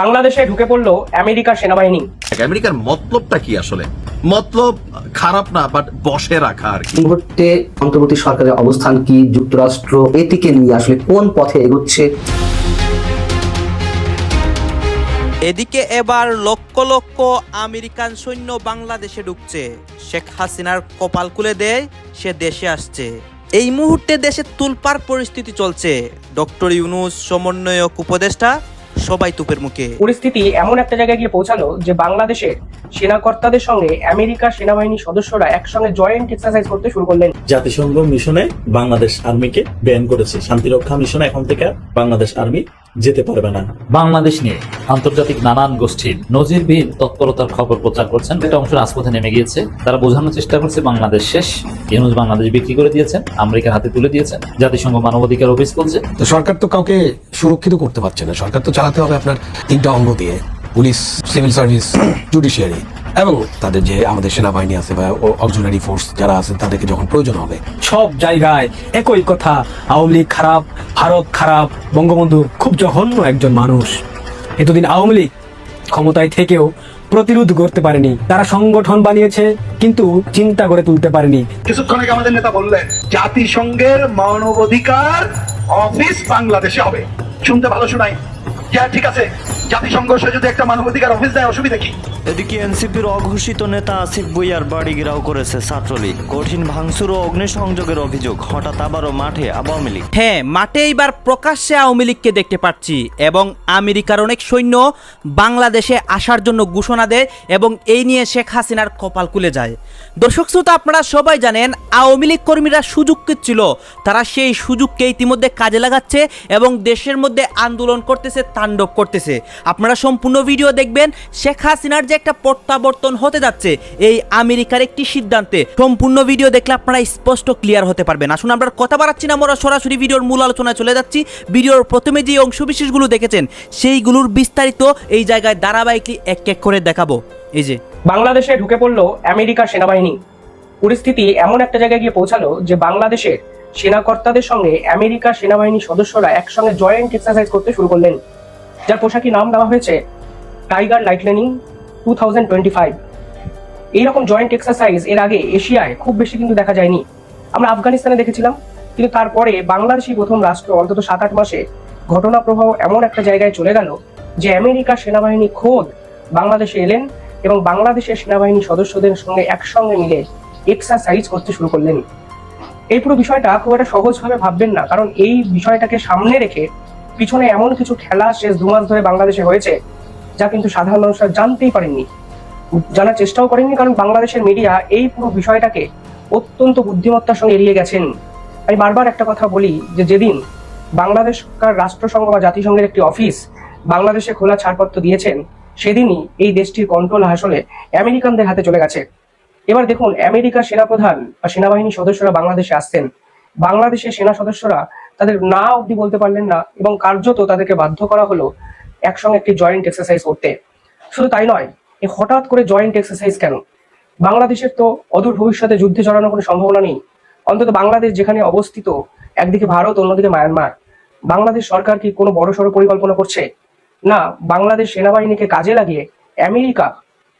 বাংলাদেশে ঢুকে পড়ল আমেরিকার সেনাবাহিনী। আমেরিকার মতলবটা কি আসলে? মতলব খারাপ না বাট বসে রাখা আর কি। মুহূর্তে অন্তর্বর্তী সরকারের অবস্থান কি যুক্তরাষ্ট্র এটিকে নিয়ে আসলে কোন পথে এগোচ্ছে? এদিকে এবার লক্ষ লক্ষ আমেরিকান সৈন্য বাংলাদেশে ঢুকছে। শেখ হাসিনার কপাল খুলে দেয় সে দেশে আসছে। এই মুহূর্তে দেশে তুলপার পরিস্থিতি চলছে। ডক্টর ইউনুস সমন্বয়ক উপদেষ্টা সবাই তুপের মুখে। পরিস্থিতি এমন একটা জায়গায় গিয়ে পৌঁছালো যে বাংলাদেশের সেনাকর্তাদের সঙ্গে আমেরিকা সেনাবাহিনীর সদস্যরা একসঙ্গে জয়েন্ট এক্সারসাইজ করতে শুরু করলেন। জাতিসংঘ মিশনে বাংলাদেশ আর্মিকে ব্যান করেছে। শান্তিরক্ষা মিশনে এখন থেকে বাংলাদেশ আর্মি যেতে পারবে না। বাংলাদেশ নিয়ে আন্তর্জাতিক নানান গোষ্ঠীর নজিরবিহীন তৎপরতার খবর প্রচার করছেন। একটা অংশ রাজপথে নেমে গিয়েছে। তারা বোঝানোর চেষ্টা করছে বাংলাদেশ শেষ। ইউনুস বাংলাদেশ বিক্রি করে দিয়েছেন আমেরিকার হাতে তুলে দিয়েছেন। জাতিসংঘ মানবাধিকার অফিস বলছে। তো সরকার তো কাউকে সুরক্ষিত করতে পারছে না। সরকার তো চালাতে হবে আপনার তিনটা অঙ্গ দিয়ে। পুলিশ সিভিল সার্ভিস জুডিশিয়ারি এবং তাদের যে আমাদের সেনাবাহিনী আছে বা অক্সিলারি ফোর্স যারা আছে, তাদেরকে যখন প্রয়োজন হবে, সব জায়গায় একই কথা, আওয়ামী লীগ খারাপ, ভারত খারাপ, বঙ্গবন্ধু খুব জঘন্য একজন মানুষ। এতদিন আওয়ামী লীগ ক্ষমতায় থেকেও প্রতিরোধ করতে পারেনি, তারা সংগঠন বানিয়েছে, কিন্তু চিন্তা করে তুলতে পারেনি। কিছুক্ষণ আগে আমাদের নেতা বললেন, জাতিসংঘের মানবাধিকার অফিস বাংলাদেশে হবে। শুনতে ভালো শোনাই। হ্যাঁ ঠিক আছে। জাতিসংঘ যদি একটা মানবাধিকার অফিস দেয় অসুবিধা কি? এদিকে এনসিপির অঘোষিত নেতা আসিফ বইয়ার বাড়ি ঘেরাও করেছে ছাত্রলীগ। কঠিন ভাঙচুর ও অগ্নিসংযোগের অভিযোগ হঠাৎ আবারও মাঠে আওয়ামী লীগ। হ্যাঁ মাঠে এইবার প্রকাশ্যে আওয়ামী লীগকে দেখতে পাচ্ছি এবং আমেরিকার অনেক সৈন্য বাংলাদেশে আসার জন্য ঘোষণা দেয় এবং এই নিয়ে শেখ হাসিনার কপাল খুলে যায়। দর্শক শ্রোতা আপনারা সবাই জানেন আওয়ামী লীগ কর্মীরা সুযোগ ছিল? তারা সেই সুযোগকে ইতিমধ্যে কাজে লাগাচ্ছে এবং দেশের মধ্যে আন্দোলন করতেছে তাণ্ডব করতেছে। আপনারা সম্পূর্ণ ভিডিও দেখবেন। শেখ হাসিনার যে একটা প্রত্যাবর্তন হতে যাচ্ছে, এই আমেরিকার একটি সিদ্ধান্তে। সম্পূর্ণ ভিডিও দেখলে আপনারা স্পষ্ট ক্লিয়ার হতে পারবেন। আসুন, আমরা কথা বাড়াচ্ছি না, আমরা সরাসরি ভিডিওর মূল আলোচনায় চলে যাচ্ছি। ভিডিওর প্রথমে যে অংশবিশেষগুলো দেখেছেন, সেইগুলোর বিস্তারিত এই জায়গায় ধারাবাহিকলি এক এক করে দেখাবো। এই যে। বাংলাদেশে ঢুকে পড়ল আমেরিকার সেনাবাহিনী। পরিস্থিতি এমন একটা জায়গায় গিয়ে পৌঁছালো যে বাংলাদেশের সেনাকর্তাদের সঙ্গে আমেরিকার সেনাবাহিনীর সদস্যরা একসঙ্গে জয়েন্ট এক্সারসাইজ করতে শুরু করলেন। যার পোশাকি নাম দেওয়া হয়েছে tiger lightning two thousand twenty five. এইরকম জয়েন্ট এক্সারসাইজ এর আগে এশিয়ায় খুব বেশি কিন্তু দেখা যায়নি। আমরা আফগানিস্তানে দেখেছিলাম, কিন্তু তারপরে বাংলাদেশই প্রথম রাষ্ট্র অন্তত সাত আট মাসে ঘটনা প্রবাহ এমন একটা জায়গায় চলে গেল যে আমেরিকার সেনাবাহিনী খোদ বাংলাদেশে এলেন এবং বাংলাদেশের সেনাবাহিনী সদস্যদের সঙ্গে একসঙ্গে মিলে এক্সারসাইজ করতে শুরু করলেন। এই পুরো বিষয়টা খুব একটা সহজভাবে ভাববেন না, কারণ এই বিষয়টাকে সামনে রেখে পিছনে এমন কিছু খেলা শেষ দু মাস ধরে বাংলাদেশে হয়েছে, যা কিন্তু সাধারণ মানুষরা জানতেই পারেননি। জানার চেষ্টাও করেননি, কারণ বাংলাদেশের মিডিয়া এই পুরো বিষয়টাকে অত্যন্ত বুদ্ধিমত্তার সঙ্গে এড়িয়ে গেছেন। আমি বারবার একটা কথা বলি যে যেদিন বাংলাদেশ সরকার রাষ্ট্রসংঘ বা জাতিসংঘের একটি অফিস বাংলাদেশে খোলা ছাড়পত্র দিয়েছেন, সেদিনই এই দেশটির কন্ট্রোল আসলে আমেরিকানদের হাতে চলে গেছে। এবার দেখুন, আমেরিকার সেনাপ্রধান বা সেনাবাহিনীর সদস্যরা বাংলাদেশে আসছেন। বাংলাদেশের সেনা সদস্যরা তাদের না অবধি বলতে পারলেন না এবং কার্যত তাদেরকে বাধ্য করা হলো একসঙ্গে একটি জয়েন্ট এক্সারসাইজ করতে। শুধু তাই নয়, এ হঠাৎ করে জয়েন্ট এক্সারসাইজ কেন? বাংলাদেশের তো অদূর ভবিষ্যতে যুদ্ধে জড়ানোর কোনো সম্ভাবনা নেই। অন্তত বাংলাদেশ যেখানে অবস্থিত, একদিকে ভারত, অন্যদিকে মায়ানমার। বাংলাদেশ সরকার কি কোনো বড় সড়ো পরিকল্পনা করছে? না, বাংলাদেশ সেনাবাহিনীকে কাজে লাগিয়ে আমেরিকা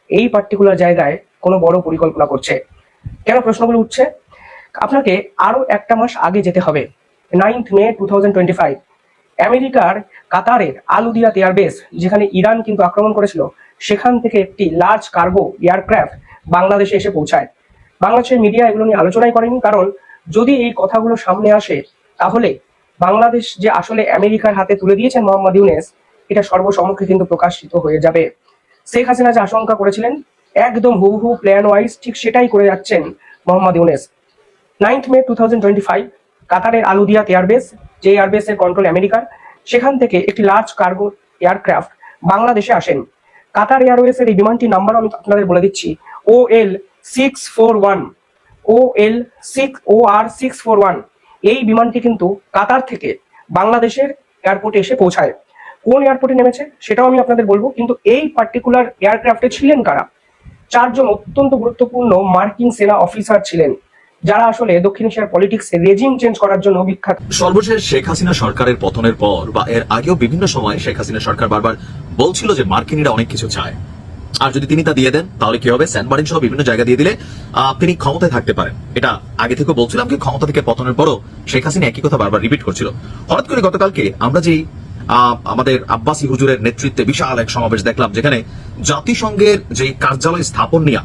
এই পার্টিকুলার জায়গায় কোনো বড় পরিকল্পনা করছে। কেন প্রশ্নগুলো উঠছে? আপনাকে আরও একটা মাস আগে যেতে হবে। নাইন্থ মে টু আমেরিকার কাতারের আলুদিয়াত এয়ারবেস যেখানে ইরান কিন্তু আক্রমণ করেছিল, সেখান থেকে একটি লার্জ কার্গো এয়ারক্রাফট বাংলাদেশে এসে পৌঁছায়। বাংলাদেশের মিডিয়া এগুলো নিয়ে আলোচনাই করেনি, কারণ যদি এই কথাগুলো সামনে আসে, তাহলে বাংলাদেশ যে আসলে আমেরিকার হাতে তুলে দিয়েছেন মোহাম্মদ ইউনেস, এটা সর্বসম্মুখে কিন্তু প্রকাশিত হয়ে যাবে। শেখ হাসিনা যে আশঙ্কা করেছিলেন, একদম হুবহু প্ল্যান ওয়াইজ ঠিক সেটাই করে যাচ্ছেন Mohammad Yunus. Ninth May two thousand twenty five কাতারের আলুদিয়াত এয়ারবেস, যে এয়ারবেস এর কন্ট্রোল আমেরিকার, সেখান থেকে একটি লার্জ কার্গো এয়ারক্রাফট বাংলাদেশে আসেন। কাতার এয়ারওয়েস এর এই বিমানটির নাম্বার আমি আপনাদের বলে দিচ্ছি O L six four one O L six O R six four one এই বিমানটি কিন্তু কাতার থেকে বাংলাদেশের এয়ারপোর্টে এসে পৌঁছায়। কোন এয়ারপোর্টে নেমেছে সেটাও আমি আপনাদের বলব, কিন্তু এই পার্টিকুলার এয়ারক্রাফটে ছিলেন কারা? চারজন অত্যন্ত গুরুত্বপূর্ণ মার্কিন সেনা অফিসার ছিলেন। যারা আসলে দক্ষিণ এশিয়ার পলিটিক্স রেজিম চেঞ্জ করার জন্য বিখ্যাত। সর্বশেষ শেখ হাসিনা সরকারের পতনের পর বা এর আগেও বিভিন্ন সময় শেখ হাসিনা সরকার বারবার বলছিল যে মার্কিনিরা অনেক কিছু চায়। আর যদি তিনি তা দিয়ে দেন, তাহলে কি হবে? মার্টিন সহ বিভিন্ন জায়গা দিয়ে দিলে তিনি ক্ষমতায় থাকতে পারেন। এটা আগে থেকে বলছিলাম কি, ক্ষমতা থেকে পতনের পরও শেখ হাসিনা একই কথা বারবার রিপিট করছিল। হঠাৎ করে গতকালকে আমরা যেই আমাদের আব্বাসী হুজুরের নেতৃত্বে বিশাল এক সমাবেশ দেখলাম, যেখানে জাতিসংঘের যে কার্যালয় স্থাপন নিয়ে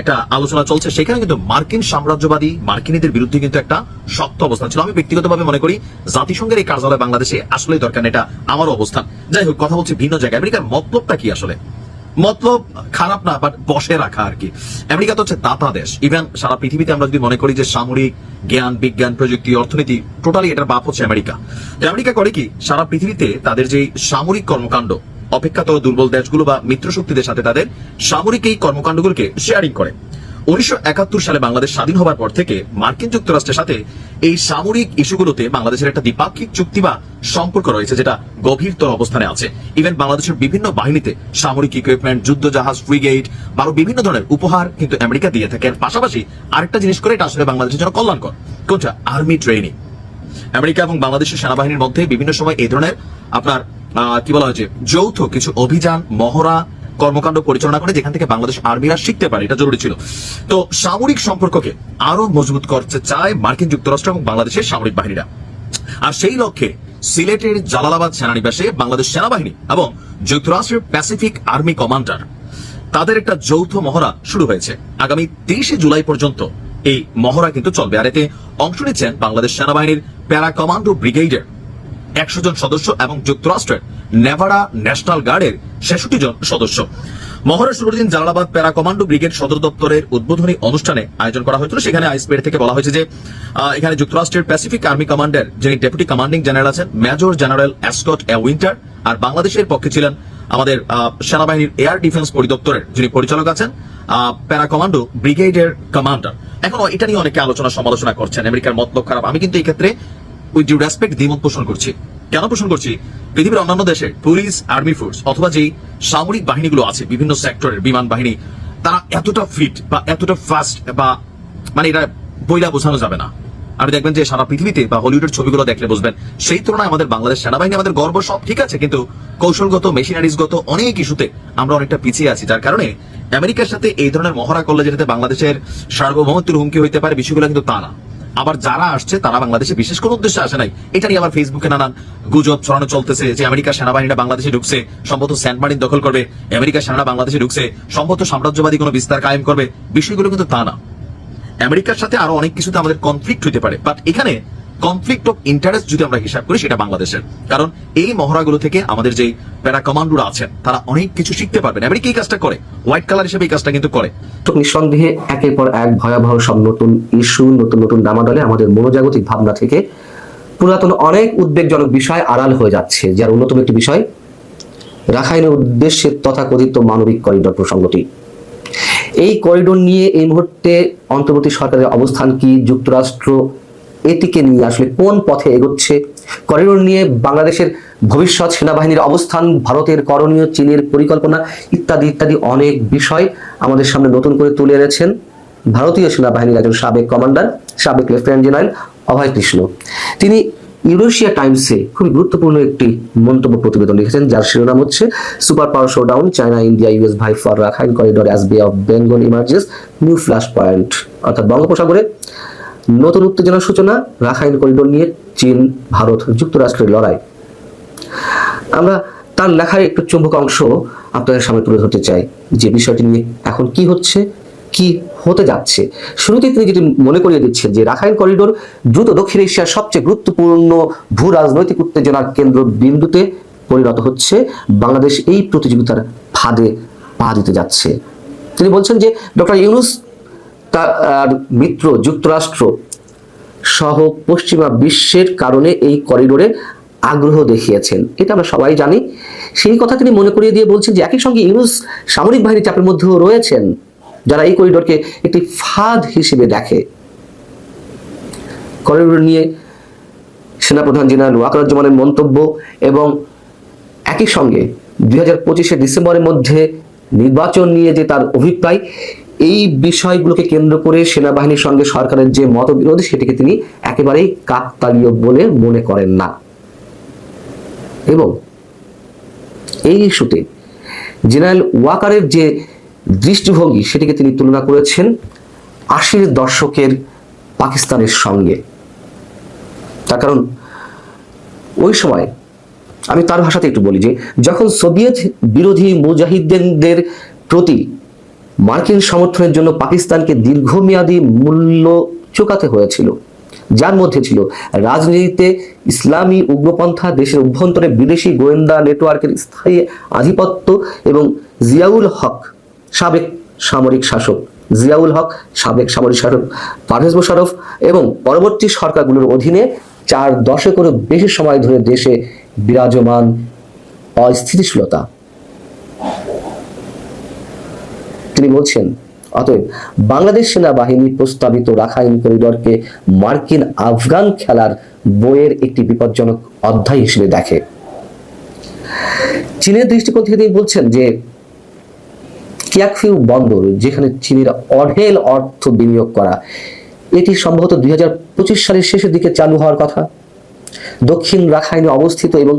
একটা আলোচনা চলছে। সেখানে কিন্তু মার্কিন সাম্রাজ্যবাদী মার্কিনীদের বিরুদ্ধে কিন্তু একটা শক্ত অবস্থান ছিল। আমি ব্যক্তিগতভাবে মনে করি জাতিসংঘের এই কার্যালয় বাংলাদেশে আসলেই দরকার এটা আমারও অবস্থান। যাই হোক, কথা বলছি ভিন্ন জায়গায়। আমেরিকার মতলবটা কি আসলে? মতলব খারাপ না বাট বসে রাখা আর কি। আমেরিকা তো হচ্ছে দাতা দেশ। ইভেন সারা পৃথিবীতে আমরা যদি মনে করি যে সামরিক জ্ঞান, বিজ্ঞান, প্রযুক্তি, অর্থনীতি টোটালি এটার বাপ হচ্ছে আমেরিকা। আমেরিকা করে কি, সারা পৃথিবীতে তাদের যে সামরিক কর্মকাণ্ড অপেক্ষাতর দুর্বল দেশগুলো বা মিত্র শক্তিদের সাথে তাদের সামরিক এই কর্মকাণ্ডগুলোকে শেয়ারিং করে। উনিশশো একাত্তর সালে বাংলাদেশ স্বাধীন হবার পর থেকে মার্কিন যুক্তরাষ্ট্রের সাথে এই সামরিক ইস্যুগুলোতে বাংলাদেশের একটা দ্বিপাক্ষিক চুক্তি বা সম্পর্ক রয়েছে যেটা গভীরতর অবস্থানে আছে। ইভেন বাংলাদেশের বিভিন্ন বাহিনীতে সামরিক ইকুইপমেন্ট যুদ্ধ জাহাজ ফ্রিগেট বা আরও বিভিন্ন ধরনের উপহার কিন্তু আমেরিকা দিয়ে থাকে। এর পাশাপাশি আরেকটা জিনিস করে এটা আসলে বাংলাদেশের জন্য কল্যাণকর। কোনটা? Army training. আমেরিকা এবং বাংলাদেশের সেনাবাহিনীর মধ্যে বিভিন্ন সময় এই ধরনের আপনার কি বলা হয়েছে? যৌথ কিছু অভিযান, মহড়া, কর্মকাণ্ড পরিচালনা করে যেখান থেকে বাংলাদেশ আর্মিরা শিখতে পারে, এটা জরুরি ছিল। তো সামরিক সম্পর্ককে আরও মজবুত করতে চায় মার্কিন যুক্তরাষ্ট্র এবং বাংলাদেশের সামরিক বাহিনীরা। আর সেই লক্ষ্যে সিলেটের জালালাবাদ সেনানিবাসে বাংলাদেশ সেনাবাহিনী এবং যুক্তরাষ্ট্রের প্যাসিফিক আর্মি কমান্ডার, তাদের একটা যৌথ মহড়া শুরু হয়েছে। আগামী তেইশে জুলাই পর্যন্ত এই মহড়া কিন্তু চলবে। আর এতে অংশ নিচ্ছেন বাংলাদেশ সেনাবাহিনীর প্যারা কমান্ডো ব্রিগেডের একশো জন সদস্য এবং যুক্তরাষ্ট্রের নেভারা ন্যাশনাল গার্ডের ছেষট্টি জন সদস্য। মহড়া শুরুর দিন জালালাবাদ প্যারা কমান্ডো ব্রিগেড সদর দপ্তরের উদ্বোধনী অনুষ্ঠানে আয়োজন করা হয়েছিল। সেখানে আইসপেড থেকে বলা হয়েছে যে এখানে যুক্তরাষ্ট্রের প্যাসিফিক আর্মি কমান্ডার যিনি ডেপুটি কমান্ডিং জেনারেল আছেন, major general Ascot A Winter আর বাংলাদেশের পক্ষে ছিলেন আমাদের সেনাবাহিনীর এয়ার ডিফেন্স পরিদপ্তরের যিনি পরিচালক আছেন প্যারা কমান্ডো ব্রিগেডের কমান্ডার। এখন এটা নিয়ে অনেকে আলোচনা সমালোচনা করছেন, আমেরিকার মতলব খারাপ। আমি কিন্তু এই ক্ষেত্রে ডিউ রেসপেক্ট দ্বিমত পোষণ করছি। কেন পোষণ করছি? পৃথিবীর অন্যান্য দেশে পুলিশ আর্মি ফোর্স অথবা সামরিক বাহিনীগুলো আছে, বিভিন্ন সেক্টরের বিমান বাহিনী, তারা এতটা ফিট বা এতটা ফাস্ট বা মানে এটা বইলা বোঝানো যাবে না। আপনি দেখবেন যে সারা পৃথিবীতে বা হলিউডের ছবিগুলো দেখলে বুঝবেন, সেই তুলনায় আমাদের বাংলাদেশ সেনাবাহিনী, আমাদের গর্ব সব ঠিক আছে, কিন্তু কৌশলগত মেশিনারিজগত অনেক ইস্যুতে আমরা অনেকটা পিছিয়ে আছি, যার কারণে আমেরিকার সাথে এই ধরনের মহড়া করলে যেটাতে বাংলাদেশের সার্বভৌমত্বের হুমকি হইতে পারে, বিষয়গুলো কিন্তু তা না। আবার যারা আসছে, তারা বাংলাদেশে বিশেষ কোনো উদ্দেশ্যে আসে নাই। এটা নিয়ে আবার ফেসবুকে নানান গুজব ছড়ানো চলতেছে যে আমেরিকা সেনাবাহিনীরা বাংলাদেশে ঢুকছে, সম্ভবত স্যান্ড দখল করবে আমেরিকা সেনারা বাংলাদেশে ঢুকছে, সম্ভবত সাম্রাজ্যবাদী কোনো বিস্তার কায়েম করবে। বিষয়গুলো কিন্তু তা না। আমেরিকার সাথে আরও অনেক কিছুতে আমাদের কনফ্লিক্ট হতে পারে। বাট এখানে কনফ্লিক্ট অফ ইন্টারেস্ট যদি আমরা হিসাব করি, সেটা বাংলাদেশের। কারণ এই মহড়াগুলো থেকে আমাদের যে প্যারা কমান্ডোরা আছেন, তারা অনেক কিছু শিখতে পারবেন। আমেরিকা এই কাজটা করে? হোয়াইট কালার হিসেবে এই কাজটা কিন্তু করে। তো নিঃসন্দেহে একের পর এক ভয়াবহ সব নতুন ইস্যু নতুন নতুন দামাদলে আমাদের মনোজাগতিক ভাবনা থেকে পুরাতন অনেক উদ্বেগজনক বিষয় আড়াল হয়ে যাচ্ছে, যার অন্যতম একটি বিষয় রাখাইনের উদ্দেশ্যে তথাকথিত মানবিক করিডর প্রসঙ্গটি। এই করিডোর নিয়ে এই মুহূর্তে অন্তর্বর্তী সরকারের অবস্থান কি? যুক্তরাষ্ট্র এটিকে নিয়ে আসলে কোন পথে এগোচ্ছে? করিডোর নিয়ে বাংলাদেশের ভবিষ্যৎ সেনাবাহিনীর অবস্থান, ভারতের করণীয়, চীনের পরিকল্পনা ইত্যাদি ইত্যাদি অনেক বিষয় আমাদের সামনে নতুন করে তুলে এনেছেন ভারতীয় সেনাবাহিনীর একজন সাবেক কমান্ডার, সাবেক লেফটেন্যান্ট জেনারেল অভয় কৃষ্ণ। তিনি ইউরেশিয়া টাইমসে খুবই গুরুত্বপূর্ণ একটি মন্তব্য প্রতিবেদন লিখেছেন, যার শিরোনাম হচ্ছে, super power showdown, China, India US vie, for Rakhine, corridor, as Bay of Bengal emerges, new flash point. অর্থাৎ বঙ্গোপসাগরে নতুন উত্তেজনার সূচনা, রাখাইন করিডোর নিয়ে চীন, ভারত যুক্তরাষ্ট্রের লড়াই। আমরা তার লেখার একটু চুম্বক অংশ আপনাদের সামনে তুলে ধরতে চাই, যে বিষয়টি নিয়ে এখন কি হচ্ছে, কি হতে যাচ্ছে। শুরুতেই তিনি যেটি মনে করিয়ে দিচ্ছেন যে রাখাইন করিডোর দ্রুত দক্ষিণ এশিয়ার সবচেয়ে গুরুত্বপূর্ণ ভূ রাজনৈতিক উত্তেজনার কেন্দ্র বিন্দুতে পরিণত হচ্ছে। বাংলাদেশ এই প্রতিযোগিতার ফাঁদে পা দিতে যাচ্ছে। তিনি বলছেন যে ডক্টর ইউনুস তার মিত্র, যুক্তরাষ্ট্র সহ পশ্চিমা বিশ্বের কারণে এই করিডোরে আগ্রহ দেখিয়েছেন। এটা আমরা সবাই জানি। সেই কথা তিনি মনে করিয়ে দিয়ে বলছেন যে একই সঙ্গে ইউনুস সামরিক বাহিনী চাপের মধ্যেও রয়েছেন, যারা এই করিডোরকে একটি ফাঁদ হিসেবে দেখে। করিডোর নিয়ে সেনাপ্রধান জেনারেল ওয়াকারুজ্জামানের মন্তব্য এবং একই সঙ্গে দুই হাজার পঁচিশে ডিসেম্বরের মধ্যে নির্বাচন নিয়ে যে তার অভিপ্রায় এই বিষয়গুলোকে কেন্দ্র করে সেনাবাহিনীর সঙ্গে সরকারের যে মতবিরোধ, সেটিকে তিনি একেবারেই কাকতালীয় বলে মনে করেন না। এবং এই ইস্যুতে জেনারেল ওয়াকারের যে দৃষ্টিভঙ্গি, সেটিকে তিনি তুলনা করেছেন আশির দশকের পাকিস্তানের সঙ্গে। তার কারণ, ওই সময় আমি তার ভাষাতে একটু বলি যে, যখন সোভিয়েত বিরোধী মুজাহিদিনদের প্রতি মার্কিন সমর্থনের জন্য পাকিস্তানকে দীর্ঘমেয়াদী মূল্য চোকাতে হয়েছিল, যার মধ্যে ছিল রাজনীতিতে ইসলামী উগ্রপন্থা, দেশের অভ্যন্তরে বিদেশি গোয়েন্দা নেটওয়ার্কের স্থায়ী আধিপত্য এবং জিয়াউল হক সাবেক সামরিক শাসক, জিয়াউল হক সাবেক সামরিক শাসক পারভেজ মোশারফ এবং পরবর্তী সরকারগুলোর অধীনে চার দশকেরও বেশি সময় ধরে দেশে বিরাজমান অস্থিতিশীলতা। তিনি বলছেন, অতএব বাংলাদেশ সেনাবাহিনী প্রস্তাবিত রাখাইন করিডরকে মার্কিন আফগান খেলার বইয়ের একটি বিপজ্জনক অধ্যায় হিসেবে দেখে। চীনের দৃষ্টিকোণ থেকে তিনি বলছেন যে, কিয়াকফিউ বন্দর, যেখানে চীনের অঢেল অর্থ বিনিয়োগ করা, এটি সম্ভবত দুই হাজার পঁচিশ সালের শেষের দিকে চালু হওয়ার কথা। দক্ষিণ রাখাইনে অবস্থিত এবং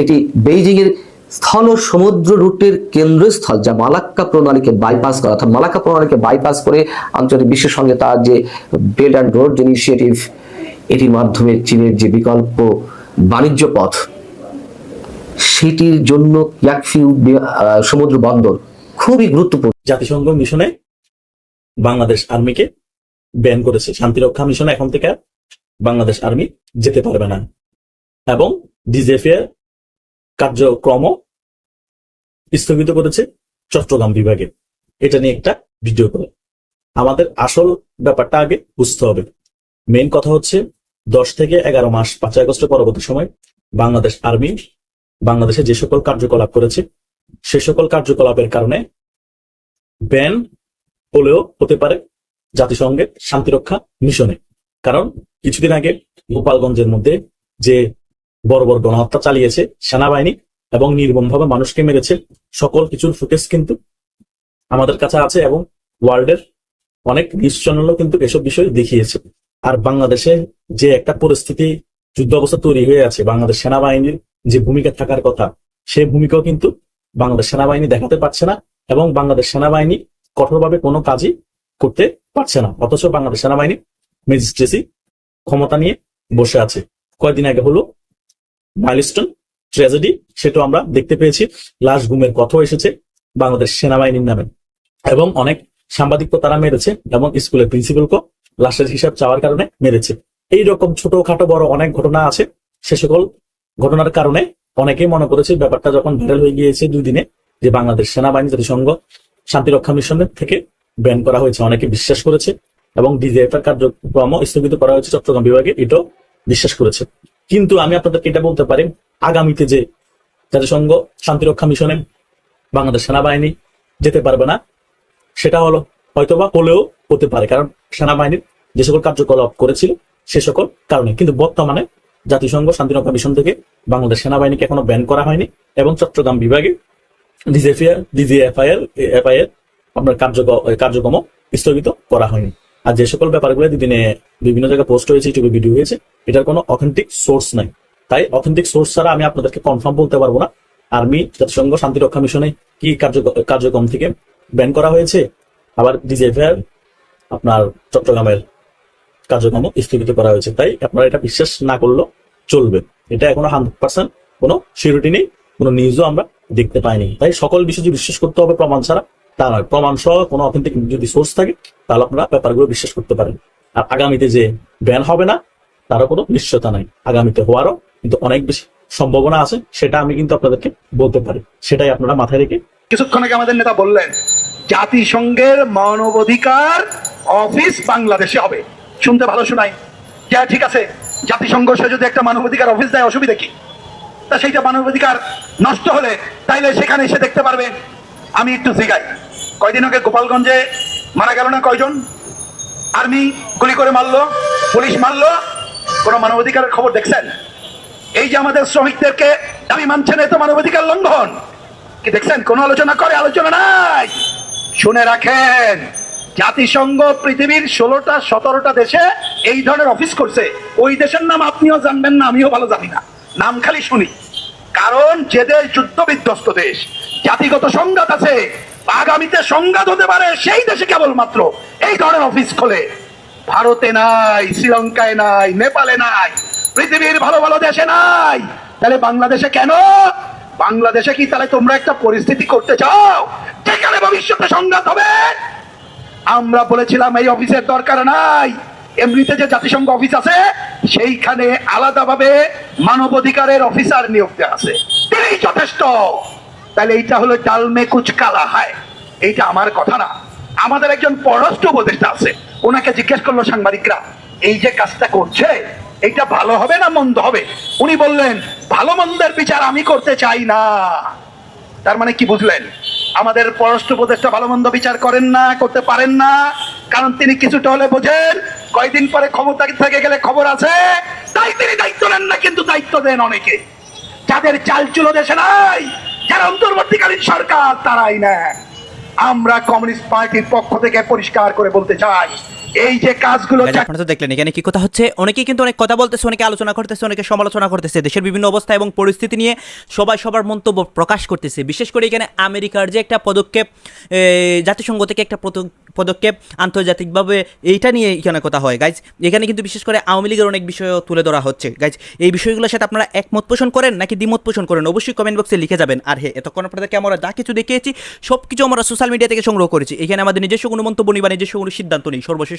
এটি বেইজিং এর স্থল ও সমুদ্র রুটের কেন্দ্রস্থল, যা মালাক্কা প্রণালীকে বাইপাস করা, অর্থাৎ মালাক্কা প্রণালীকে বাইপাস করে আন্তর্জাতিক বিশ্বের সঙ্গে তার যে বেল্ট অ্যান্ড রোড ইনিশিয়েটিভ এটির মাধ্যমে চীনের যে বিকল্প বাণিজ্য পথ, সেটির জন্য সমুদ্র বন্দর খুবই গুরুত্বপূর্ণ। জাতিসংঘ মিশনে বাংলাদেশ আর্মিকে ব্যান করেছে। শান্তিরক্ষা মিশনে এখন থেকে বাংলাদেশ আর্মি যেতে পারবে না। এবং ডিজেফ এর কার্যক্রম স্থগিত করেছে চট্টগ্রাম বিভাগে। এটা নিয়ে একটা ভিডিও করে। আমাদের আসল ব্যাপারটা আগে বুঝতে হবে। মেইন কথা হচ্ছে, দশ থেকে এগারো মাস পাঁচ আগস্টের পরবর্তী সময় বাংলাদেশ আর্মি বাংলাদেশে যে সকল কার্যকলাপ করেছে, সে সকল কার্যকলাপের কারণে ব্যান হলেও হতে পারে জাতিসংঘের শান্তিরক্ষা মিশনে। কারণ কিছুদিন আগে গোপালগঞ্জের মধ্যে যে বড় বড় গণহত্যা চালিয়েছে সেনাবাহিনী এবং নির্মমভাবে মানুষকে মেরেছে। সকল কিছুর ফুটেজ কিন্তু আমাদের কাছে আছে এবং ওয়ার্ল্ডের অনেক নিউজ চ্যানেলও কিন্তু এসব বিষয় দেখিয়েছে। আর বাংলাদেশে যে একটা পরিস্থিতি যুদ্ধ অবস্থা তৈরি হয়ে আছে, বাংলাদেশ সেনাবাহিনীর যে ভূমিকা থাকার কথা সেই ভূমিকাও কিন্তু বাংলাদেশ সেনাবাহিনী দেখাতে পারছে না এবং বাংলাদেশ সেনাবাহিনী কঠোরভাবে কোনো কাজই করতে পারছে না। অথচ বাংলাদেশ সেনাবাহিনী ম্যাজিস্ট্রেসি ক্ষমতা নিয়ে বসে আছে। কয়েকদিন আগে হলো মাইলস্টোন ট্র্যাজেডি, সেটাও আমরা দেখতে পেয়েছি। লাশ গুমের কথাও এসেছে বাংলাদেশ সেনাবাহিনীর নামে। এবং অনেক সাংবাদিককে তারা মেরেছে এবং স্কুলের প্রিন্সিপালকে লাশের হিসাব চাওয়ার কারণে মেরেছে। এই রকম ছোটখাটো বড় অনেক ঘটনা আছে। সে সকল ঘটনার কারণে অনেকেই মনে করেছে ব্যাপারটা যখন ভাইরাল হয়ে গিয়েছে দুই দিনে, যে বাংলাদেশ সেনাবাহিনী জাতিসংঘ শান্তিরক্ষা মিশনের থেকে ব্যান করা হয়েছে। অনেকে বিশ্বাস করেছে এবং ডিজিএফ এর কার্যক্রম স্থগিত করা হয়েছে চট্টগ্রাম বিভাগে, এটাও বিশ্বাস করেছে। কিন্তু আমি আপনাদেরকে এটা বলতে পারি, আগামীতে যে জাতিসংঘ শান্তিরক্ষা মিশনে বাংলাদেশ সেনাবাহিনী যেতে পারবে না, সেটা হলো হয়তোবা হলেও হতে পারে, কারণ সেনাবাহিনীর যে সকল কার্যকলাপ করেছিল সে সকল কারণে। কিন্তু বর্তমানে জাতিসংঘ শান্তিরক্ষা মিশন থেকে বাংলাদেশ সেনাবাহিনীকে এখনও ব্যান করা হয়নি এবং চট্টগ্রাম বিভাগে ডিজিএফআইআর ডিজিএফআইআর এফআইআর আপনার কার্যক্রম কার্যক্রম স্থগিত করা হয়নি। আর যে সকল ব্যাপারগুলো দিনে বিভিন্ন জায়গায় পোস্ট হয়েছে ইউটিউবে ভিডিও হয়েছে, এটার কোনো অথেন্টিক সোর্স নাই। তাই অথেন্টিক সোর্স ছাড়া আমি আপনাদেরকে কনফার্ম বলতে পারব না। আর্মি জাতিসংঘ শান্তিরক্ষা মিশনে কি কার্য- কার্যক্রম থেকে ব্যান করা হয়েছে? আবার ডিজিএফআইআর আপনার চট্টগ্রামের কার্যক্রম স্থগিত করা হয়েছে। তাই আপনারা এটা বিশ্বাস না করলেও চলবে। এটা এখনও হান্ড্রেড পার্সেন্ট কোনো সিউরিটি নেই, কোনো নিউজও আমরা দেখতে পাইনি। তাই সকল বিষয় বিশ্বাস করতে হবে প্রমাণ ছাড়া তা নয় প্রমাণ সহ কোনো অথেন্টিক যদি সোর্স থাকে, তাহলে আপনারা ব্যাপারগুলো বিশ্বাস করতে পারেন। আর আগামীতে যে ব্যান হবে না, তারও কোনো নিশ্চয়তা নাই। আগামীতে হওয়ারও কিন্তু অনেক বেশি সম্ভাবনা আছে, সেটা আমি কিন্তু আপনাদেরকে বলতে পারি। সেটাই আপনারা মাথায় রেখে কিছুক্ষণ আগে আমাদের নেতা বললেন, জাতিসংঘের মানবাধিকার অফিস বাংলাদেশে হবে। শুনতে ভালো শোনাই। যে ঠিক আছে, জাতিসংঘ, সে যদি একটা মানবাধিকার অফিস দেয়, অসুবিধা কি? তা সেইটা মানবাধিকার নষ্ট হলে তাইলে সেখানে এসে দেখতে পারবে। আমি একটু জিগাই। কয়দিন আগে গোপালগঞ্জে মারা গেল না কয়জন? আর্মি গুলি করে মারলো, পুলিশ মারলো, কোনো মানবাধিকারের খবর দেখছেন? এই যে আমাদের শ্রমিকদেরকে দাবি মানছেন, এ তো মানবাধিকার লঙ্ঘন। কি দেখছেন? কোন আলোচনা করে? আলোচনা নাই। শুনে রাখেন, জাতিসংঘ পৃথিবীর ষোলোটা, সতেরোটা দেশে এই ধরনের অফিস করছে। ওই দেশের নাম আপনিও জানবেন না, আমিও ভালো জানি না। নাম খালি শুনি। কারণ যে দেশ যুদ্ধ বিধ্বস্ত দেশ, জাতিগত সংঘাত আছে। আগামীতে সংঘাত হতে পারে, সেই দেশে কেবলমাত্র এই ধরনের অফিস খোলে। ভারতে নাই, শ্রীলঙ্কায় নাই, নেপালে নাই, পৃথিবীর ভালো ভালো দেশে নাই। তাহলে বাংলাদেশে কেন? বাংলাদেশে কি তাহলে তোমরা একটা পরিস্থিতি করতে চাও? যেখানে ভবিষ্যতে সংঘাত হবে। আমরা বলেছিলাম এই অফিসের দরকার নাই। এমনিতে যে জাতিসংঘ অফিস আছে, সেইখানে আলাদাভাবে মানবাধিকারের অফিসার নিয়োগ দেওয়া আছে। তিনি যথেষ্ট। তাহলে এইটা হলো ডালমে কুচ কালা হায়। এইটা আমার কথা না। আমাদের একজন পররাষ্ট্র উপদেষ্টা আছে। ওনাকে জিজ্ঞেস করল সাংবাদিকরা, এই যে কাজটা করছে এটা ভালো হবে না মন্দ হবে? উনি বললেন, ভালো মন্দের বিচার আমি করতে চাই না। তার মানে কি বুঝলেন? আমাদের পররাষ্ট্র উপদেষ্টা ভালো মন্দ বিচার করেন না, করতে পারেন না। কারণ তিনি কিছুটা হলে বোঝেন, কয়দিন পরে ক্ষমতা থেকে গেলে খবর আছে। তাই তিনি দায়িত্ব নেন না, কিন্তু দায়িত্ব দেন অনেকে। যাদের চাল চুলো দেশে নাই যারা অন্তর্বর্তীকালীন সরকার তারাই নেয়। আমরা কমিউনিস্ট পার্টির পক্ষ থেকে পরিষ্কার করে বলতে চাই এই যে কাজগুলো আপনারা তো দেখলেন এখানে কি কথা হচ্ছে? অনেকেই কিন্তু অনেক কথা বলতেছে অনেকে আলোচনা করতেছে অনেকে সমালোচনা করতেছে। দেশের বিভিন্ন অবস্থা এবং পরিস্থিতি নিয়ে সবাই সবার মন্তব্য প্রকাশ করতেছে। বিশেষ করে এখানে আমেরিকার যে একটা পদক্ষেপ জাতিসংঘ থেকে একটা পদক্ষেপ আন্তর্জাতিকভাবে এইটা নিয়ে এখানে কথা হয়। গাইজ এখানে কিন্তু বিশেষ করে আওয়ামী লীগের অনেক বিষয় তুলে ধরা হচ্ছে। গাইজ এই বিষয়গুলোর সাথে আপনারা একমত পোষণ করেন নাকি দ্বিমত পোষণ করেন? অবশ্যই কমেন্ট বক্সে লিখে যাবেন। আর হ্যাঁ এতক্ষণ আপনাদেরকে আমরা যা কিছু দেখিয়েছি সব কিছু আমরা সোশ্যাল মিডিয়া থেকে সংগ্রহ করেছি। এখানে আমাদের নিজস্ব কোনো মন্তব্য নেই বা নিজস্ব কোনো সিদ্ধান্ত নেই। সর্বশেষ